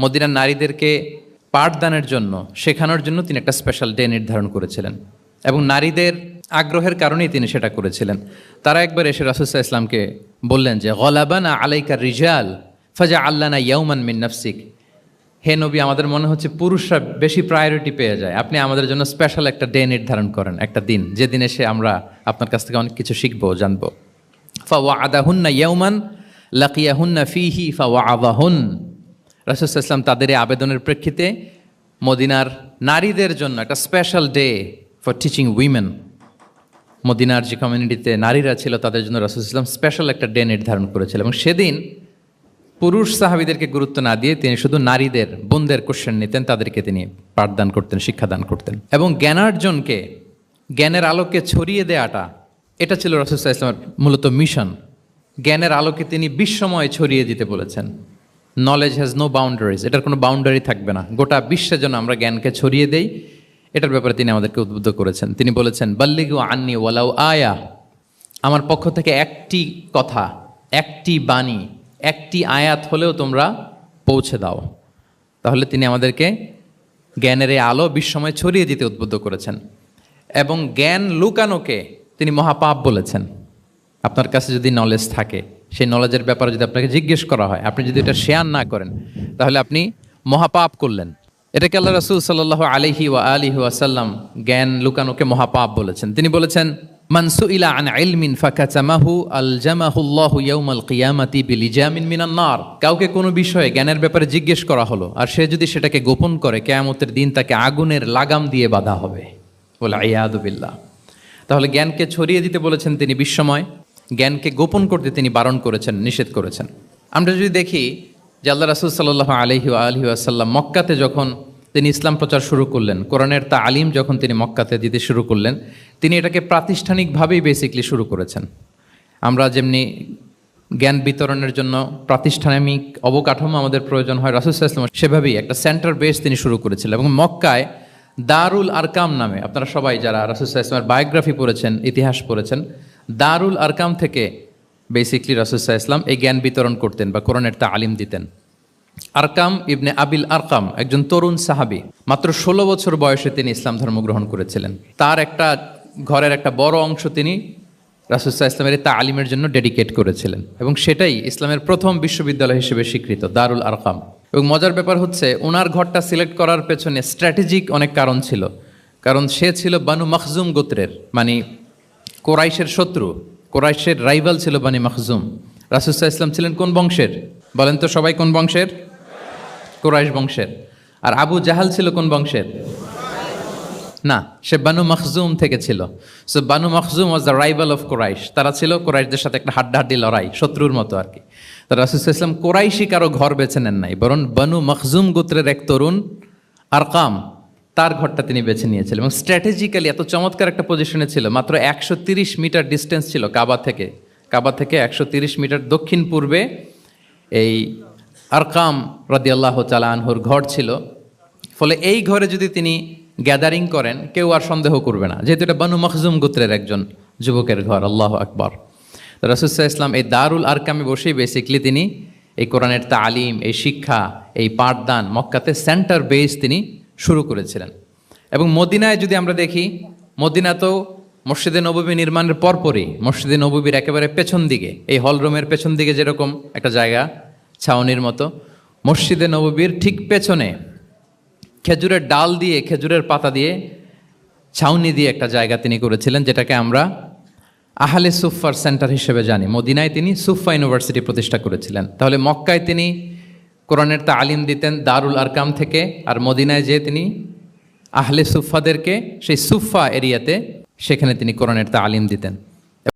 মদিনার নারীদেরকে পাঠদানের জন্য, শেখানোর জন্য তিনি একটা স্পেশাল ডে নির্ধারণ করেছিলেন। এবং নারীদের আগ্রহের কারণেই তিনি সেটা করেছিলেন। তারা একবার এসে রাসুসাহ ইসলামকে বললেন যে, গলাবানা আলাইকার রিজাল ফাজা আল্লানা ইয়াউমান মিন নাফসিক। হে নবী, আমাদের মনে হচ্ছে পুরুষরা বেশি প্রায়োরিটি পেয়ে যায়। আপনি আমাদের জন্য স্পেশাল একটা ডে নির্ধারণ করেন, একটা দিন যে দিনে সে আমরা আপনার কাছ থেকে অনেক কিছু শিখব, জানব। ফা ওয়া আদাহুন্না ইয়ৌমান লাকিয়াহুন্না ফিহি ফা ওয়া আদাহুন রাসুল ইসলাম তাদের এই আবেদনের প্রেক্ষিতে মদিনার নারীদের জন্য একটা special day for teaching women মদিনার যে কমিউনিটিতে নারীরা ছিল তাদের জন্য রাসুল ইসলাম স্পেশাল একটা ডে নির্ধারণ করেছিল এবং সেদিন পুরুষ সাহাবিদেরকে গুরুত্ব না দিয়ে তিনি শুধু নারীদের, বোনদের কোশ্চেন নিতেন, তাদেরকে তিনি পাঠদান করতেন, শিক্ষাদান করতেন। এবং জ্ঞানার্জনকে, জ্ঞানের আলোকে ছড়িয়ে দেওয়াটা এটা ছিল রাসুসাহ ইসলামের মূলত মিশন জ্ঞানের আলোকে তিনি বিশ্বময় ছড়িয়ে দিতে বলেছেন। নলেজ হ্যাজ নো বাউন্ডারিজ এটার কোনো বাউন্ডারি থাকবে না। গোটা বিশ্বের জন্য আমরা জ্ঞানকে ছড়িয়ে দেই, এটার ব্যাপারে তিনি আমাদেরকে উদ্বুদ্ধ করেছেন। তিনি বলেছেন, বাল্লিগু আন্নি ওয়ালাউ আয়া। আমার পক্ষ থেকে একটি কথা, একটি বাণী, একটি আয়াত হলেও তোমরা পৌঁছে দাও। তাহলে তিনি আমাদেরকে জ্ঞানের এই আলো বিশ্বময় ছড়িয়ে দিতে উদ্বুদ্ধ করেছেন। এবং জ্ঞান লুকানোকে তিনি মহাপাপ বলেছেন। আপনার কাছে যদি নলেজ থাকে সেই নলেজের ব্যাপারে যদি আপনাকে জিজ্ঞেস করা হয়, আপনি যদি এটা শেয়ার না করেন, তাহলে আপনি মহাপাপ করলেন। এটাকে আল্লাহ রসুল সাল্লাহ আলিহি ওয়া আলিহি ওয়াসাল্লাম জ্ঞান লুকানোকে মহাপাপ বলেছেন। তিনি বলেছেন মানসু ইলা আন ইলমিন ফাকাচামাহু আল জামাহুল্লাহু ইয়াউমাল কিয়ামাতি বিলিজামিন মিনান নার। কাউকে কোনো বিষয়ে জ্ঞানের ব্যাপারে জিজ্ঞেস করা হলো, আর সে যদি সেটাকে গোপন করে, কেয়ামতের দিন তাকে আগুনের লাগাম দিয়ে বাধা হবে। বলে আয়াদুবিল্লাহ তাহলে জ্ঞানকে ছড়িয়ে দিতে বলেছেন তিনি বিশ্বময়। জ্ঞানকে গোপন করতে তিনি বারণ করেছেন, নিষেধ করেছেন। আমরা যদি দেখি যে আল্লাহ রাসুল সাল্লাহ আলহি আলহি আসাল্লাম মক্কাতে যখন তিনি ইসলাম প্রচার শুরু করলেন, কোরআনের তা আলিম যখন তিনি মক্কাতে দিতে শুরু করলেন, তিনি এটাকে প্রাতিষ্ঠানিকভাবেই বেসিকলি শুরু করেছেন। আমরা যেমনি জ্ঞান বিতরণের জন্য প্রাতিষ্ঠানিক অবকাঠামো আমাদের প্রয়োজন হয়, রাসুল ইসলাম সেভাবেই একটা সেন্টার বেস তিনি শুরু করেছিলেন এবং মক্কায় দারুল আরকাম নামে, আপনারা সবাই যারা রাসুসাহ ইসলামের বায়োগ্রাফি পড়েছেন, ইতিহাস পড়েছেন দারুল আরকাম থেকে বেসিকলি রাসুসাহ ইসলাম এই জ্ঞান বিতরণ করতেন বা কোরআনের তা আলিম দিতেন। আরকাম ইবনে আবিল আরকাম, একজন তরুণ সাহাবি, মাত্র ষোলো বছর বয়সে তিনি ইসলাম ধর্ম গ্রহণ করেছিলেন। তার একটা ঘরের একটা বড় অংশ তিনি রাসুসাহ ইসলামের তা আলিমের জন্য ডেডিকেট করেছিলেন এবং সেটাই ইসলামের প্রথম বিশ্ববিদ্যালয় হিসেবে স্বীকৃত, দারুল আরকাম। এবং মজার ব্যাপার হচ্ছে ওনার ঘরটা সিলেক্ট করার পেছনে স্ট্র্যাটেজিক অনেক কারণ ছিল। কারণ সে ছিল বানু মখজুম গোত্রের মানে কোরাইশের শত্রু, কোরাইশের রাইভাল ছিল বানি মখজুম। রাসুসাহ ইসলাম ছিলেন কোন বংশের? বলেন তো সবাই কোন বংশের? কোরাইশ বংশের। আর আবু জাহাল ছিল কোন বংশের? না, সে বানু মখজুম থেকে ছিল। So Banu Makhzum was the rival of Quraysh. তারা ছিল কোরাইশদের সাথে একটা হাড্ডাহাড্ডি লড়াই, শত্রুর মতো আর কি। তো রাসুসাহ ইসলাম কোরাইশি কারও ঘর বেছে নেন নাই, বরং বানু মখজুম গোত্রের এক তরুণ আরকাম। তার ঘরটা তিনি বেছে নিয়েছিলেন এবং স্ট্র্যাটেজিক্যালি এত চমৎকার একটা পজিশনে ছিল। মাত্র একশো তিরিশ মিটার ডিস্টেন্স ছিল কাবা থেকে। কাবা থেকে একশো তিরিশ মিটার দক্ষিণ পূর্বে এই আরকাম রাদিয়াল্লাহ তালা আনহুর ঘর ছিল। ফলে এই ঘরে যদি তিনি গ্যাদারিং করেন, কেউ আর সন্দেহ করবে না। যেহেতু এটা বানু মখজুম গোত্রের একজন যুবকের ঘর, আল্লাহ আকবর। রসুসাহ ইসলাম এই দারুল আরকামে বসেই বেসিকলি তিনি এই কোরআনের তালিম, এই শিক্ষা, এই পাঠদান, মক্কাতে সেন্টার বেস তিনি শুরু করেছিলেন। এবং মদিনায় যদি আমরা দেখি মদিনা তো মসজিদে নববী নির্মাণের পরপরই মসজিদে নববীর একেবারে পেছন দিকে, এই হল রুমের পেছন দিকে যেরকম একটা জায়গা, ছাউনির মতো, মসজিদে নববীর ঠিক পেছনে খেজুরের ডাল দিয়ে, খেজুরের পাতা দিয়ে, ছাউনি দিয়ে একটা জায়গা তিনি করেছিলেন, যেটাকে আমরা আহলে সুফার সেন্টার হিসেবে জানি। মদিনায় তিনি সুফা ইউনিভার্সিটি প্রতিষ্ঠা করেছিলেন। তাহলে মক্কায় তিনি কোরআনের তালিম দিতেন দারুল আরকাম থেকে, আর মদিনায় যেয়ে তিনি আহলে সুফাদেরকে সেই সুফা এরিয়াতে, সেখানে তিনি কোরআনের তালিম দিতেন।